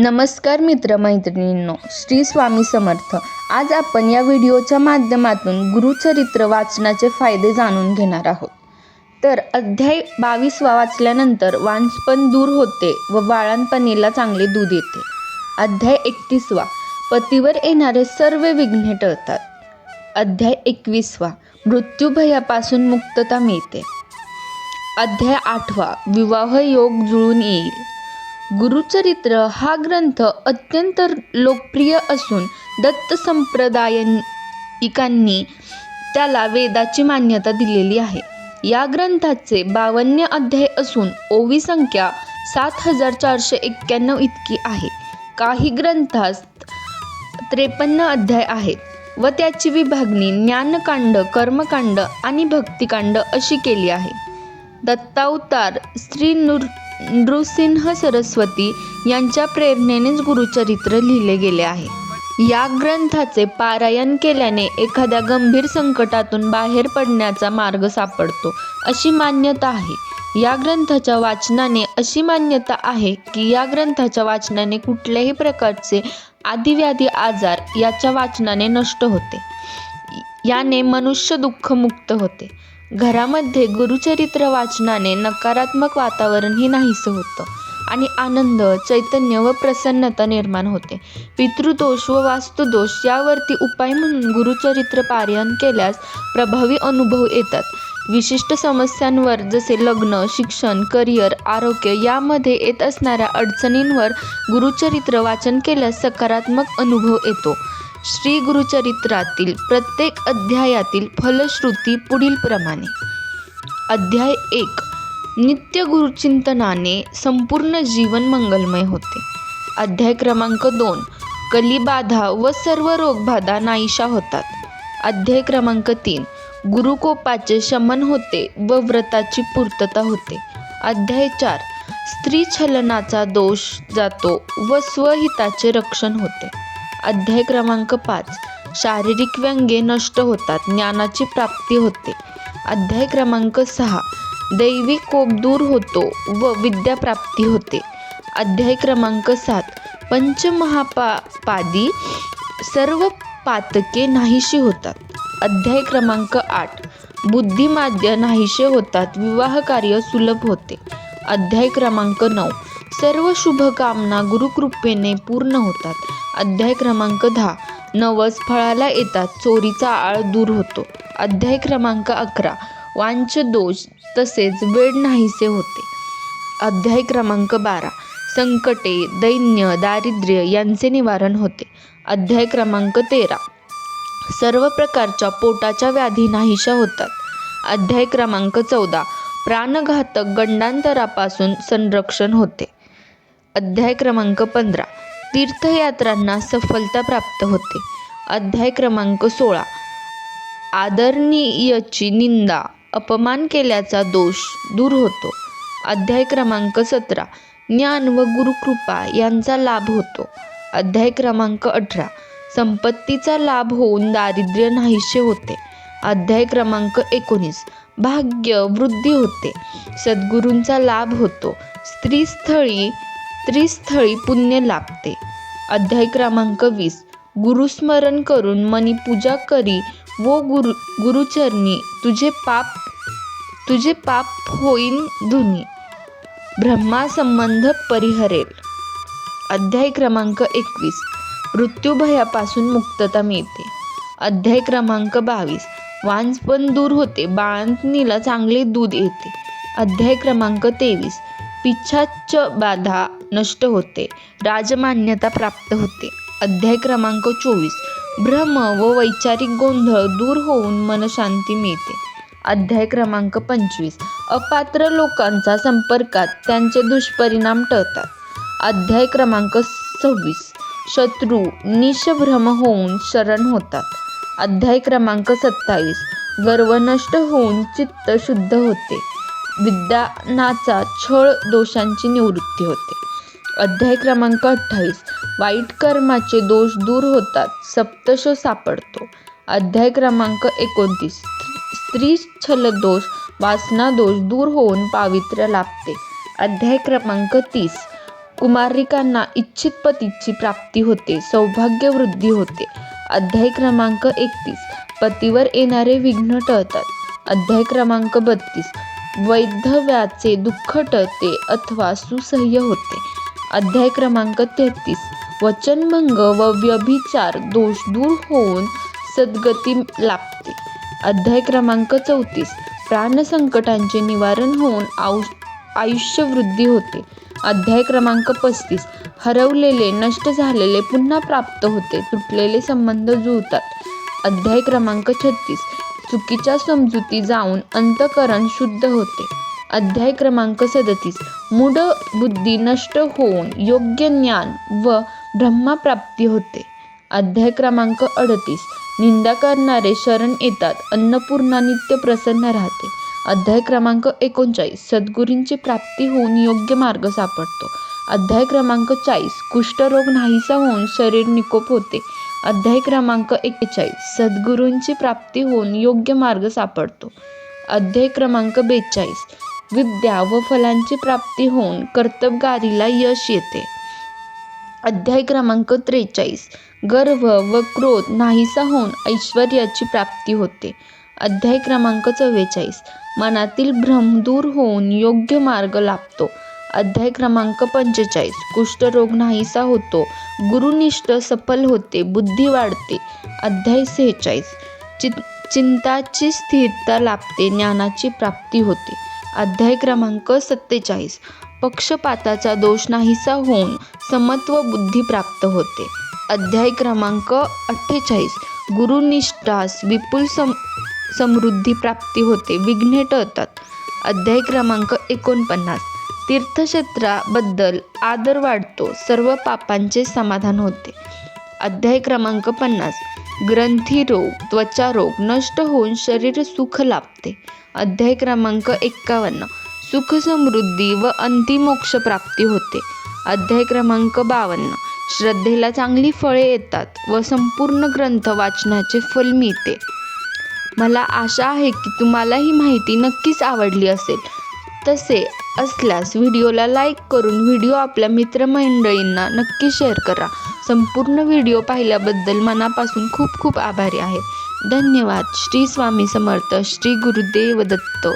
नमस्कार मित्रमैत्रिणींनो श्री स्वामी समर्थ. आज आपण या व्हिडिओच्या माध्यमातून गुरुचरित्र वाचनाचे फायदे जाणून घेणार आहोत. तर अध्याय बावीसवा वाचल्यानंतर वांसपण दूर होते व बाळांपणीला चांगले दूध येते. अध्याय एकतीसवा. पतीवर येणारे सर्व विघ्ने टळतात. अध्याय एकवीसवा. मृत्यूभयापासून मुक्तता मिळते. अध्याय आठवा. विवाह योग जुळून येईल. गुरुचरित्र हा ग्रंथ अत्यंत लोकप्रिय असून दत्त संप्रदायिकांनी त्याला वेदाची मान्यता दिलेली आहे. या ग्रंथाचे बावन्न अध्याय असून ओवी संख्या सात हजार चारशे एक्क्याण्णव इतकी आहे. काही ग्रंथास त्रेपन्न अध्याय आहेत व त्याची विभागणी ज्ञानकांड कर्मकांड आणि भक्तिकांड अशी केली आहे. दत्तावतार श्री नृ नृसिंह सरस्वती यांच्या प्रेरणेनेच गुरुचरित्र लिहिले गेले आहे. या ग्रंथाचे पारायण केल्याने एखाद्या गंभीर संकटातून बाहेर पडण्याचा मार्ग सापडतो अशी मान्यता आहे. या ग्रंथाच्या वाचनाने अशी मान्यता आहे की या ग्रंथाच्या वाचनाने कुठल्याही प्रकारचे आदिव्याधी आजार याच्या वाचनाने नष्ट होते. याने मनुष्य दुःखमुक्त होते. घरामध्ये गुरुचरित्र वाचनाने नकारात्मक वातावरणही नाहीसं होतं आणि आनंद चैतन्य व प्रसन्नता निर्माण होते. पितृदोष व वास्तुदोष यावरती उपाय म्हणून गुरुचरित्र पारायण केल्यास प्रभावी अनुभव येतात. विशिष्ट समस्यांवर जसे लग्न शिक्षण करिअर आरोग्य यामध्ये येत असणाऱ्या अडचणींवर गुरुचरित्र वाचन केल्यास सकारात्मक अनुभव येतो. श्री गुरुचरित्रातील प्रत्येक अध्यायातील फलश्रुती पुढील प्रमाणे. अध्याय एक. नित्य गुरुचिंतनाने संपूर्ण जीवन मंगलमय होते. अध्याय क्रमांक दोन. कलिबाधा व सर्व रोगबाधा नाहीशा होतात. अध्याय क्रमांक तीन. गुरुकोपाचे शमन होते व व्रताची पूर्तता होते. अध्याय चार. स्त्री छलनाचा दोष जातो व स्वहिताचे रक्षण होते. अध्याय क्रमांक पाच. शारीरिक व्यंगे नष्ट होतात ज्ञानाची प्राप्ती होते. अध्याय क्रमांक सहा. दैवी कोप दूर होतो व विद्याप्राप्ती होते. अध्याय क्रमांक सात. पंचमहापादी सर्व पातके नाहीशी होतात. अध्याय क्रमांक आठ. बुद्धिमाद्य नाहीशे होतात विवाह कार्य सुलभ होते. अध्याय क्रमांक नऊ. सर्व शुभकामना गुरुकृपेने पूर्ण होतात. अध्याय क्रमांक दहा. नवस फळाला येतात. चोरीचा आळ दूर होतो. अध्याय क्रमांक अकरा. वांच दोष तसेच वेळ नाहीसे होते. अध्याय क्रमांक बारा. संकटे दैन्य दारिद्र्य यांचे निवारण होते. अध्याय क्रमांक तेरा. सर्व प्रकारच्या पोटाच्या व्याधी नाहीशा होतात. अध्याय क्रमांक चौदा. प्राणघातक गंडांतरापासून संरक्षण होते. अध्याय क्रमांक पंधरा. तीर्थयात्रांना सफलता प्राप्त होते. अध्याय क्रमांक सोळा. आदरणीयची निंदा अपमान केल्याचा दोष दूर होतो. अध्याय क्रमांक सतरा. ज्ञान व गुरुकृपा यांचा लाभ होतो. अध्याय क्रमांक अठरा. संपत्तीचा लाभ होऊन दारिद्र्य नाहीसे होते. अध्याय क्रमांक एकोणीस. भाग्य वृद्धी होते. सद्गुरूंचा लाभ होतो. स्त्रीस्थळी त्रिस्थळी पुण्य लाभते. अध्याय क्रमांक वीस. गुरुस्मरण करून मनी पूजा करी. वो गुरु गुरुचरणी तुझे पाप तुझे पाप होईन धुनी. ब्रह्मासंबंध परिहरेल. अध्याय क्रमांक एकवीस. मृत्यूभयापासून मुक्तता मिळते. अध्याय क्रमांक बावीस. वांजपण दूर होते. बाळंतणीला चांगले दूध येते. अध्याय क्रमांक तेवीस. पिच्छाच्च बाधा नष्ट होते. राजमान्यता प्राप्त होते. अध्याय क्रमांक चोवीस. भ्रम व वैचारिक गोंधळ दूर होऊन मनशांती मिळते. अध्याय क्रमांक पंचवीस. अपात्र लोकांचा संपर्कात त्यांचे दुष्परिणाम टळतात. अध्याय क्रमांक सव्वीस. शत्रू निशभ्रम होऊन शरण होतात. अध्याय क्रमांक सत्तावीस. गर्व नष्ट होऊन चित्त शुद्ध होते. विद्वानाचा छळ दोषांची निवृत्ती होते. अध्याय क्रमांक अठ्ठावीस. वाईट कर्माचे दोष दूर होतात सप्तश सापडतो. अध्याय क्रमांक एकोणतीस. स्त्री छल दोष वासना दोष दूर होऊन पावित्र्य लाभते. अध्याय क्रमांक तीस. कुमारिकांना इच्छित पतीची प्राप्ती होते सौभाग्य वृद्धी होते. अध्याय क्रमांक एकतीस. पतीवर येणारे विघ्न टळतात. अध्याय क्रमांक बत्तीस. वैधव्याचे दुःख टळते अथवा सुसह्य होते. अध्याय क्रमांक तेहतीस. वचनभंग व व्यभिचार दोष दूर होऊन सद्गती लाभते. अध्याय क्रमांक चौतीस. प्राणसंकटांचे निवारण होऊन आयु आयुष्य वृद्धी होते. अध्याय क्रमांक पस्तीस. हरवलेले नष्ट झालेले पुन्हा प्राप्त होते. तुटलेले संबंध जुळतात. अध्याय क्रमांक छत्तीस. चुकीच्या समजुती जाऊन अंतकरण शुद्ध होते. अध्याय क्रमांक सदतीस. मूढ बुद्धी नष्ट होऊन योग्य ज्ञान व ब्रह्मप्राप्ती होते. अध्याय क्रमांक अडतीस. निंदा करणारे शरण येतात अन्नपूर्णा नित्य प्रसन्न राहते. अध्याय क्रमांक एकोणचाळीस. सद्गुरूंची प्राप्ती होऊन योग्य मार्ग सापडतो. अध्याय क्रमांक चाळीस. कुष्ठरोग नाहीसा होऊन शरीर निकोप होते. अध्याय क्रमांक एक्केचाळीस. सद्गुरूंची प्राप्ती होऊन योग्य मार्ग सापडतो. अध्याय क्रमांक बेचाळीस. विद्या व फलांची प्राप्ती होऊन कर्तबगारीला यश येते. अध्याय क्रमांक त्रेचाळीस. गर्व व क्रोध नाहीसा होऊन ऐश्वर्याची प्राप्ती होते. अध्याय क्रमांक चव्वेचाळीस. मनातील भ्रम दूर होऊन योग्य मार्ग लाभतो. अध्याय क्रमांक पंचेचाळीस. कुष्ठरोग नाहीसा होतो. गुरुनिष्ठ सफल होते. बुद्धी वाढते. अध्याय सेहेचाळीस. चि चिंताची स्थिरता लाभते. ज्ञानाची प्राप्ती होते. अध्याय क्रमांक सत्तेचाळीस. पक्षपाताचा दोष नाहीसा होऊन समत्व बुद्धी प्राप्त होते. अध्याय क्रमांक अठ्ठेचाळीस. गुरुनिष्ठास विपुल सम समृद्धी प्राप्ती होते. विघ्ने टळतात. अध्याय क्रमांक एकोणपन्नास. तीर्थक्षेत्राबद्दल आदर वाढतो सर्व पापांचे समाधान होते. अध्याय क्रमांक पन्नास. ग्रंथिरोग त्वचारोग नष्ट होऊन शरीर सुख लाभते. अध्याय क्रमांक एक्कावन्न. सुख समृद्धी व अंतिमोक्ष प्राप्ती होते. अध्याय क्रमांक बावन्न. श्रद्धेला चांगली फळे येतात व संपूर्ण ग्रंथ वाचनाचे फल मिळते. मला आशा आहे की तुम्हाला ही माहिती नक्कीच आवडली असेल. तसे असल्यास व्हिडिओला लाईक करून व्हिडिओ आपल्या मित्रमंडळींना नक्की शेअर करा. संपूर्ण व्हिडिओ पाहिल्याबद्दल मनापासून खूप खूप आभारी आहे. धन्यवाद. श्री स्वामी समर्थ. श्री गुरुदेव दत्त